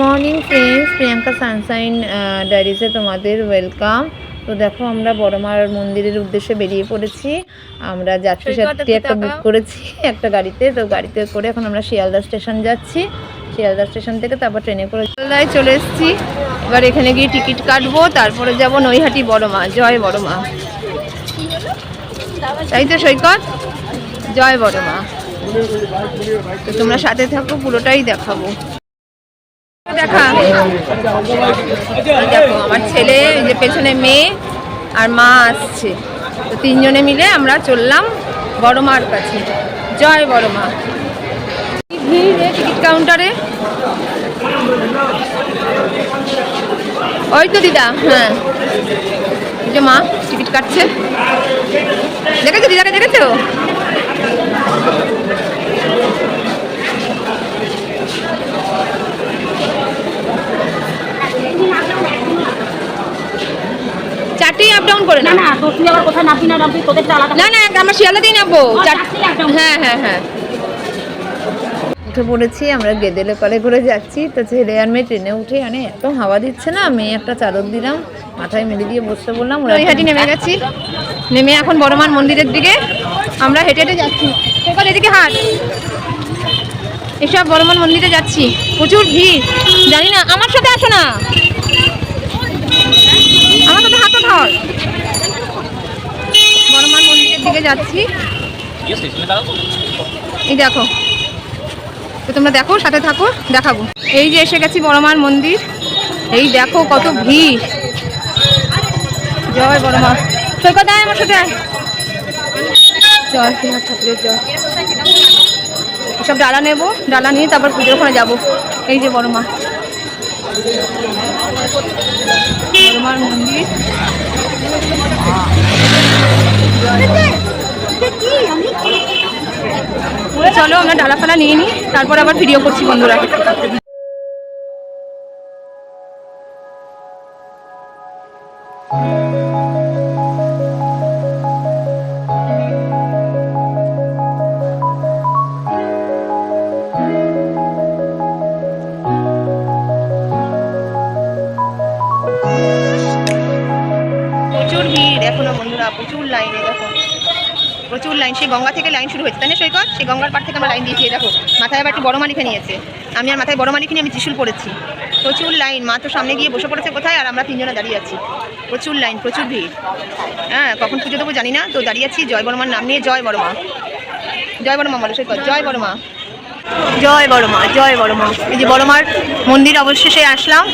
Morning friends Priyanka sunshine ডায়েরিজে তোমাদের welcome. তো দেখো আমরা বড়মার মন্দিরের উদ্দেশ্যে বেরিয়ে পড়েছি। আমরা যাত্রী সাথে একটা বুক করেছি একটা গাড়িতে। তো গাড়িতে করে এখন আমরা শিয়ালদা স্টেশন যাচ্ছি। শিয়ালদা স্টেশন থেকে তারপর ট্রেনে করে শিয়ালদায় চলে এসেছি। এবার এখানে গিয়ে টিকিট কাটবো। তারপরে যাব নৈহাটি বড়মা। জয় বড়মা। তাই তো সৈকত? জয় বড়মা। তো তোমরা সাথে থাকো পুরোটাই দেখাবো। দেখা। আমার ছেলে যে পেছনে মেয়ে আর মা আসছে। তো তিনজনে মিলে আমরা চললাম বড় মার কাছে। জয় বড় মা টিকিট কাউন্টারে? ওই তো দিদা হ্যাঁ। যে মা, টিকিট কাটছে। দেখেছ দিদাকে দেখেছ? করে না না তো তুই আবার কোথায় নাবি না তোদের আলাদা না না আমরা শিয়ালদাতেই নামবো। হ্যাঁ হ্যাঁ হ্যাঁ। উঠে পড়েছি আমরা গেদেলে পালে করে যাচ্ছি। তো ছেলে আর মেয়ে ট্রেনে উঠে মানে এত হাওয়া দিচ্ছে না মেয়ে একটা চাদর দিলাম মাথায় মেলে দিয়ে বসতে বললাম নৈহাটি নেমে গেছি। নেমে এখন বড়মান মন্দিরের দিকে। আমরা হেঁটে হেঁটে যাচ্ছি। এবার এদিকে হাট। এসব বড়মান মন্দিরে যাচ্ছি। প্রচুর ভিড়। জানি না আমার সাথে আসো না। সাথে হাতও মন্দিরের দিকে যাচ্ছি। এই দেখো। তো তোমরা দেখো সাথে থাকো দেখাবো। এই যে এসে গেছি বড়মার মন্দির। এই দেখো কত ভিড়। জয় বড়মা। সৈকত আয় আমার সাথে জয় শ্রীনাথ ঠাকুরের জয়। সব ডালা নেব ডালা নিয়ে তারপর পুজোর ওখানে যাব। এই যে বড়মা। বড়মার মন্দির। চলো আমরা ডালা ফালা নিয়ে নিই তারপর আবার ভিডিও করছি বন্ধুরা। বন্ধুরা প্রচুর লাইনে, দেখো, প্রচুর লাইন, সেই গঙ্গা থেকে লাইন শুরু হয়েছে, তাই না সৈকত? সেই গঙ্গার পার থেকে আমরা লাইন দিয়েছি দেখো, মাথায় আবার একটু বড় মালিকে নিয়েছে। আমি আর মাথায় বড় মালিক নিয়ে আমি ত্রিশুল পড়েছি। প্রচুর লাইন, মা তো সামনে গিয়ে বসে পড়েছে কোথায়? আর আমরা তিনজনে দাঁড়িয়ে আছি। প্রচুর লাইন, প্রচুর ভিড়। হ্যাঁ কখন পুজো দেবো জানি না, তো দাঁড়িয়ে আছি, জয় বড়মার নাম নিয়ে, জয় বড়মা জয় বড়মা বলো সৈকত, জয় বড়মা জয় বড়মা জয় বড়মা এই যে বড়মার মন্দির অবশেষে আসলাম।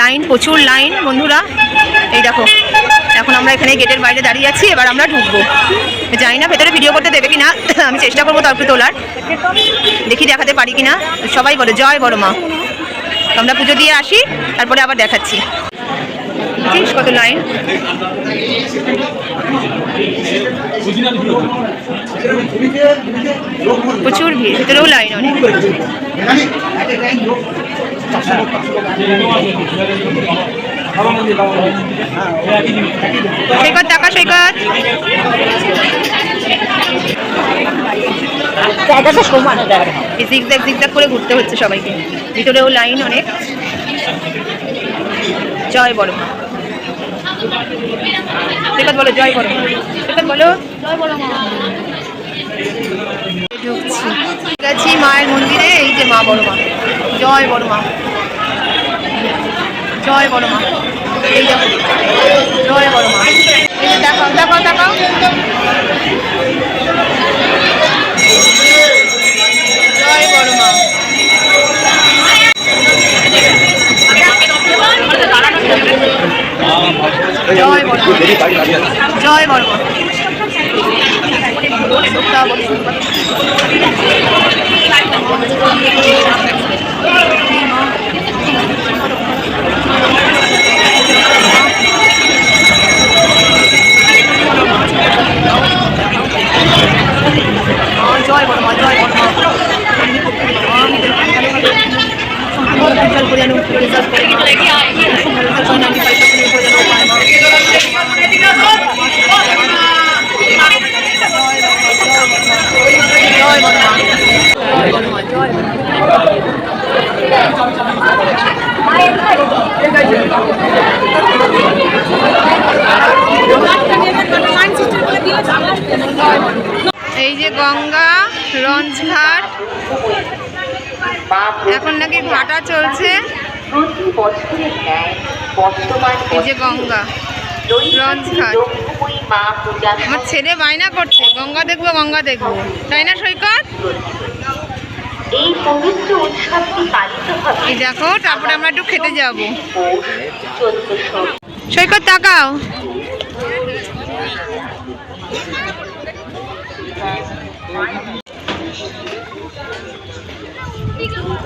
লাইন, প্রচুর লাইন, বন্ধুরা। এই দেখো এখন আমরা এখানে গেটের বাইরে দাঁড়িয়ে আছি, এবার আমরা ঢুকবো। জানি না ভেতরে ভিডিও করতে দেবে কিনা, আমি চেষ্টা করব তারপরে তোলার। দেখি দেখাতে পারি কিনা। সবাই বলে, জয় বড় মা। আমরা পুজো দিয়ে আসি, তারপরে আবার দেখাচ্ছি। কত লাইন প্রচুর ভিড়, ভেতরেও লাইন অনেক। সৈকত টাকা সৈকত। জায়গাটা সমান জিগজ্যাগ জিগজ্যাগ করে ঘুরতে হচ্ছে সবাইকে। ভিতরেও লাইন অনেক। জয় বড় মা। সৈকত বলো জয় বড় মা। সৈকত বলো। ঢুকছি। গেছি মায়ের মন্দিরে এই যে মা বড় মা। জয় বড় মা। জয় বড় মা। এই দেখো, জয় বড় মা। দেখাও দেখাও দেখাও। জয় মা। জয় বড় জয় বলো জয় বড় মা জয় বড় মা উজ্জ্বল করে আনুন রেজাল্ট করে জয় বড় মা জয় বড় মা জয় বড় মা এই যে গঙ্গা লঞ্চঘাট এখন নাকি ভাটা চলছে। যে গঙ্গা লঞ্চঘাট। আমার ছেলে বায়না করছে, গঙ্গা দেখব গঙ্গা দেখব। তাই না, সৈকত? এই দেখো, তারপরে আমরা একটু খেতে যাব। সৈকত, তাকাও।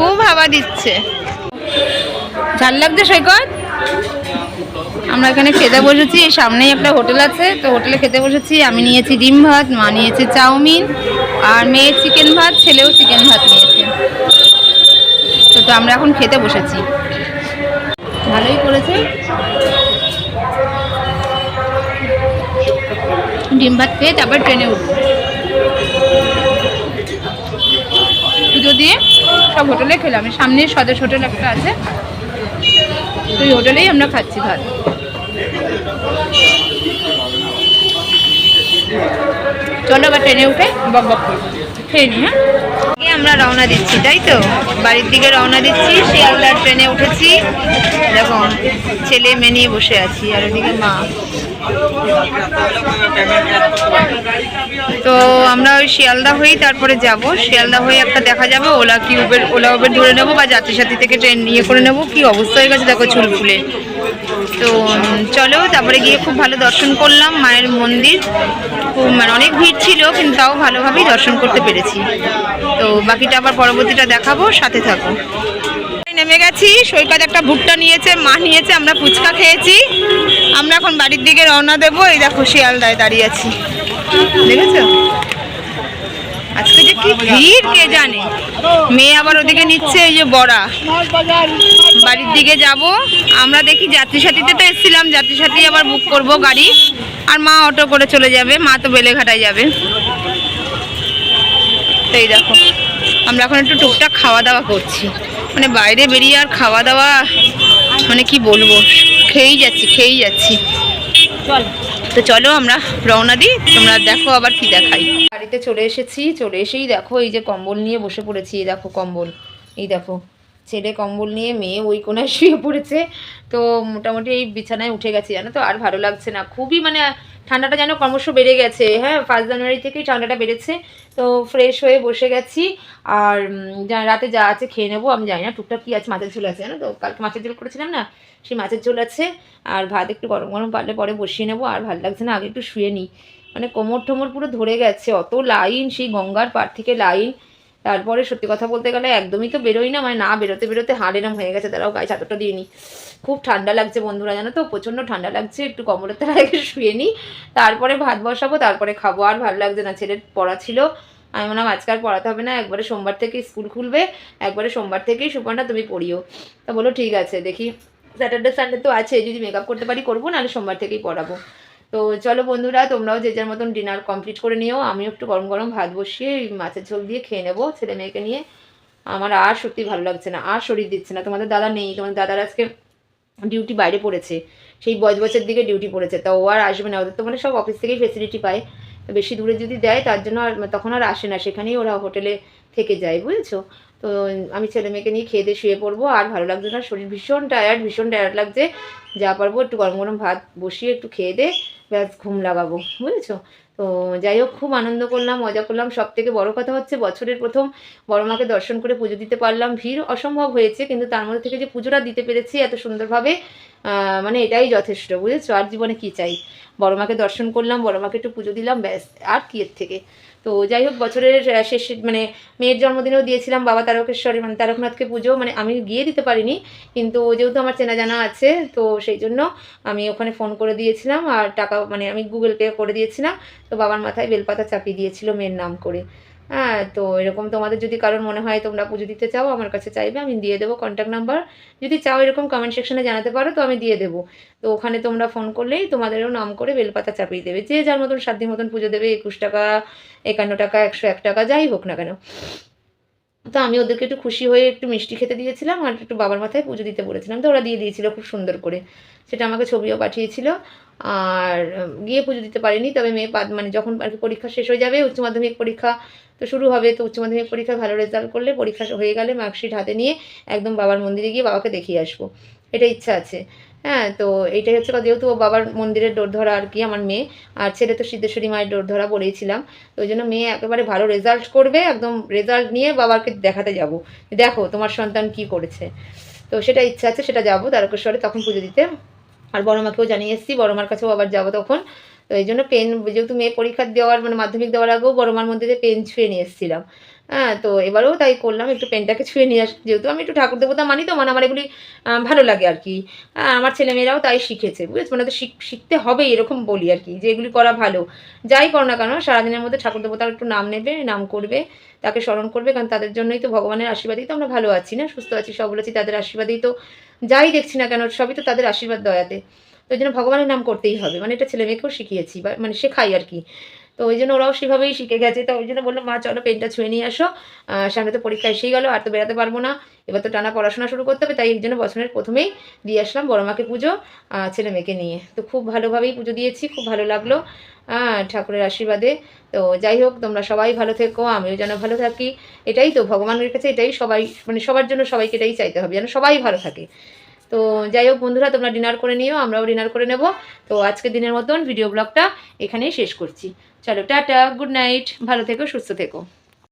খুব হাওয়া দিচ্ছে। ঝাল লাগছে, সৈকত? আমরা এখানে খেতে বসেছি সামনেই একটা হোটেল আছে। তো হোটেলে খেতে বসেছি, আমি নিয়েছি ডিম ভাত, মা নিয়েছে চাউমিন, আর মেয়ের চিকেন ভাত, ছেলেও চিকেন ভাত নিয়েছে। তো তো আমরা এখন খেতে বসেছি। ভালোই করেছে। ডিম ভাত খেয়ে তারপর ট্রেনে উঠবো। সব হোটেলে খেলাম। সামনে স্বদেশ হোটেল একটা আছে। তো ওই হোটেলেই আমরা খাচ্ছি ভাত। চলো আবার ট্রেনে উঠে বক বক করব। খেয়ে নি হ্যাঁ? আমরা রওনা দিচ্ছি, তাই তো? বাড়ির দিকে রওনা দিচ্ছি, শিয়ালদার ট্রেনে উঠেছি। দেখো ছেলে মেয়ে নিয়ে বসে আছি, আর ওদিকে মা। তো আমরা ওই শিয়ালদা হয়েই তারপরে যাব। শিয়ালদা হয়ে একটা দেখা যাবে, ওলা কি উবের ওলা উবের ধরে নেব বা যাত্রী সাথী থেকে ট্রেন নিয়ে করে নেব? কি অবস্থা হয়ে গেছে দেখো চুল ফুলে। তো চলো, তারপরে গিয়ে খুব ভালো দর্শন করলাম মায়ের মন্দির। খুব মানে অনেক ভিড় ছিল, কিন্তু তাও ভালোভাবেই দর্শন করতে পেরেছি। তো, বাকিটা আবার পরবর্তীটা দেখাবো, সাথে থাকো। নেমে গেছি। সৈকত একটা ভুট্টা নিয়েছে, মা নিয়েছে, আমরা ফুচকা খেয়েছি। আমরা এখন বাড়ির দিকে রওনা দেবো। এই দেখো শিয়ালদায় দাঁড়িয়ে আছি। দেখেছ? আজকে যে কি ভিড়, কে জানে? মেয়ে আবার ওদিকে নিচ্ছে, এই যে বড়া। বাড়ির দিকে যাব। আমরা দেখি যাত্রী সাথীতে তো এসেছিলাম। যাত্রী সাথী আবার বুক করব গাড়ি। আর মা অটো করে চলে যাবে। মা তো বেলেঘাটায় যাবে। তো এই দেখো, আমরা এখন একটু টুকটাক খাওয়া দাওয়া করছি। মানে বাইরে বেরিয়ে আর খাওয়া দাওয়া মানে কি বলব খেয়েই যাচ্ছি খেয়েই যাচ্ছি। তো চলো আমরা রওনা দিই তোমরা দেখো আবার কি দেখাই। বাড়িতে চলে এসেছি চলে এসেই দেখো এই যে কম্বল নিয়ে বসে পড়েছি এই দেখো কম্বল এই দেখো। ছেলে কম্বল নিয়ে মেয়ে ওই কোনায় শুয়ে পড়েছে। তো মোটামুটি এই বিছানায় উঠে গেছে, জানো তো? আর ভালো লাগছে না। খুবই মানে ঠান্ডাটা যেন ক্রমশ বেড়ে গেছে। হ্যাঁ ফার্স্ট জানুয়ারি থেকেই ঠান্ডাটা বেড়েছে। তো ফ্রেশ হয়ে বসে গেছি। আর রাতে যা আছে খেয়ে নেব। আমি জানি না টুকটাক কী আছে, মাছের ঝোল আছে, জানো তো? কালকে মাছের ঝোল করেছিলাম না? সেই মাছের ঝোল আছে। আর ভাত একটু গরম গরম পারলে পরে বসিয়ে নেব। আর ভালো লাগছে না, আগে একটু শুয়ে নিই মানে কোমর টোমর পুরো ধরে গেছে। অত লাইন সেই গঙ্গার পার থেকে লাইন তারপরে সত্যি কথা বলতে গেলে একদমই তো বেরোই না মানে না বেরোতে বেরোতে হাড় এরম হয়ে গেছে তারাও গায়ে চাদরটা দিয়ে নিই খুব ঠান্ডা লাগছে বন্ধুরা, জানো তো? প্রচণ্ড ঠান্ডা লাগছে, একটু কমরের তলায় আগে শুয়ে নিই তারপরে ভাত বসাবো, তারপরে খাব, আর ভালো লাগছে না, ছেলের পড়া ছিল। আমি মনে হয় আজকে আর পড়াতে হবে না, একবারে সোমবার থেকে স্কুল খুলবে, একবারে সোমবার থেকেই সুপর্ণা, তুমি পড়িও। তা বলো ঠিক আছে, দেখি। স্যাটারডে সানডে তো আছে, যদি মেকআপ করতে পারি করব, নাহলে সোমবার থেকেই পড়াবো। তো চলো বন্ধুরা, তোমরাও যে যার মতন ডিনার কমপ্লিট করে নিও। আমিও একটু গরম গরম ভাত বসিয়ে মাছের ঝোল দিয়ে খেয়ে নেব ছেলে মেয়েকে নিয়ে। আমার আর সত্যি ভালো লাগছে না, আর শরীর দিচ্ছে না। তোমাদের দাদা নেই, তোমাদের দাদার আজকে ডিউটি বাইরে পড়েছে। সেই বছর দিকে ডিউটি পড়েছে, তা ও আর আসবে না। ওদের তো মানে সব অফিস থেকেই ফেসিলিটি পায়। বেশি দূরে যদি দেয়, তার জন্য আর তখন আর আসে না। সেখানেই ওরা হোটেলে থেকে যায়, বুঝেছ? তো আমি ছেলে মেয়েকে নিয়ে খেয়ে দিয়ে শুয়ে পড়ব, আর ভালো লাগছে না, শরীর ভীষণ টায়ার্ড ভীষণ টায়ার্ড লাগছে। যা পারব একটু গরম গরম ভাত বসিয়ে একটু খেয়ে দে ব্যাস ঘুম লাগাবো, বুঝেছ? তো যাই হোক, খুব আনন্দ করলাম, মজা করলাম। সব থেকে বড় কথা হচ্ছে বছরের প্রথম বড় মাকে দর্শন করে পুজো দিতে পারলাম। ভিড় অসম্ভব হয়েছে, কিন্তু তার মধ্যে থেকে যে পুজোটা দিতে পেরেছি এত সুন্দরভাবে মানে এটাই যথেষ্ট, বুঝেছ? আর জীবনে কি চাই? বড় মাকে দর্শন করলাম, বড় মাকে একটু পুজো দিলাম, ব্যাস। আর কি এর থেকে? তো যাই হোক বছরের শেষে মানে মেয়ের জন্মদিনেও দিয়েছিলাম বাবা তারকেশ্বরী মানে তারকনাথকে পুজো মানে আমি গিয়ে দিতে পারিনি, কিন্তু যেহেতু আমার চেনা জানা আছে, তো সেই জন্য আমি ওখানে ফোন করে দিয়েছিলাম আর টাকা মানে আমি গুগল পে করে দিয়েছিলাম, তো বাবার মাথায় বেলপাতা চাপিয়ে দিয়েছিল মেয়ের নাম করে। হ্যাঁ তো এরকম তোমাদের যদি কারোর মনে হয় তোমরা পুজো দিতে চাও, আমার কাছে চাইবে, আমি দিয়ে দেবো কন্ট্যাক্ট নাম্বার যদি চাও এরকম কমেন্ট সেকশনে জানাতে পারো, তো আমি দিয়ে দেবো। তো ওখানে তোমরা ফোন করলেই তোমাদেরও নাম করে বেলপাতা চাপিয়ে দেবে। যে যার মতন সাধ্য মতন পুজো দেবে, একুশ টাকা, একান্ন টাকা, একশো এক টাকা, যাই হোক না কেন। তো আমি ওদেরকে একটু খুশি হয়ে একটু মিষ্টি খেতে দিয়েছিলাম আর একটু বাবার মাথায় পুজো দিতে বলেছিলাম। তো ওরা দিয়ে দিয়েছিল খুব সুন্দর করে। সেটা আমাকে ছবিও পাঠিয়েছিল। আর গিয়ে পুজো দিতে পারিনি, তবে মেয়ে মানে যখন আর কি পরীক্ষা শেষ হয়ে যাবে উচ্চ মাধ্যমিক পরীক্ষা তো শুরু হবে। তো উচ্চ মাধ্যমিক পরীক্ষায় ভালো রেজাল্ট করলে পরীক্ষা হয়ে গেলে মার্কশিট হাতে নিয়ে একদম বাবার মন্দিরে গিয়ে বাবাকে দেখিয়ে আসব। এটা ইচ্ছা আছে। হ্যাঁ তো এইটাই হচ্ছে যেহেতু বাবার মন্দিরের ডোর ধরা আর কি আমার মেয়ে, আর ছেলে তো সিদ্ধেশ্বরী মায়ের ডোর ধরা বলেইছিলাম, তো ওই জন্য মেয়ে একেবারে ভালো রেজাল্ট করবে, একদম রেজাল্ট নিয়ে বাবাকে দেখাতে যাব। দেখো তোমার সন্তান কি করেছে। তো সেটা ইচ্ছা আছে, সেটা যাব। তারকেশ্বরে তখন পুজো দিতে। আর বড় মাকেও জানিয়ে এসেছি বড় মার কাছেও আবার যাব তখন। তো এই জন্য পেন যেহেতু মেয়ে পরীক্ষা দেওয়ার মানে মাধ্যমিক দেওয়ার আগেও বড় মার মন্দিরে পেন ছুঁয়ে নিয়ে এসেছিলাম। হ্যাঁ তো এবারেও তাই করলাম একটু পেনটাকে ছুঁয়ে নিয়ে আস যেহেতু আমি একটু ঠাকুর দেবতা মানি তো মানে আমার এগুলি ভালো লাগে আর কি। হ্যাঁ, আমার ছেলেমেয়েরাও তাই শিখেছে বুঝেছ? মানে তো শিখ- শিখতে হবে এরকম বলি আর কি যে এগুলি করা ভালো। যাই করো না কেন সারাদিনের মধ্যে ঠাকুর দেবতার একটু নাম নেবে নাম করবে তাকে স্মরণ করবে কারণ তাদের জন্যই তো ভগবানের আশীর্বাদেই তো আমরা ভালো আছি না? সুস্থ আছি সবল আছি তাদের আশীর্বাদেই তো যাই দেখছি না কেন সবই তো তাদের আশীর্বাদ দয়াতে। তো ওই জন্য ভগবানের নাম করতেই হবে। মানে এটা ছেলে মেয়েকেও শিখিয়েছি, বা মানে শেখাই আর কি। তো ওই জন্য ওরাও সেভাবেই শিখে গেছে। তো ওই জন্য বললাম মা, চলো পেনটা ছুঁয়ে নিয়ে আসো। সামনে তো পরীক্ষা এসেই গেলো, আর তো বেরাতে পারব না। এবার তো টানা পড়াশোনা শুরু করতে হবে, তাই এই জন্য বছরের প্রথমেই দিয়ে আসলাম বড় মাকে পুজো ছেলে মেয়েকে নিয়ে। তো খুব ভালোভাবেই পুজো দিয়েছি, খুব ভালো লাগল ঠাকুরের আশীর্বাদে। তো যাই হোক, তোমরা সবাই ভালো থেকো, আমিও যেন ভালো থাকি। এটাই তো, ভগবানের কাছে এটাই সবাই মানে সবার জন্য সবাইকে এটাই চাইতে হবে, যেন সবাই ভালো থাকে। তো যাই হোক বন্ধুরা, তোমরা ডিনার করে নিও, আমরাও ডিনার করে নেব। তো আজকে দিনের মতন ভিডিও ব্লগটা এখানেই শেষ করছি। চলো, টাটা গুড নাইট ভালো থেকো, সুস্থ থেকো।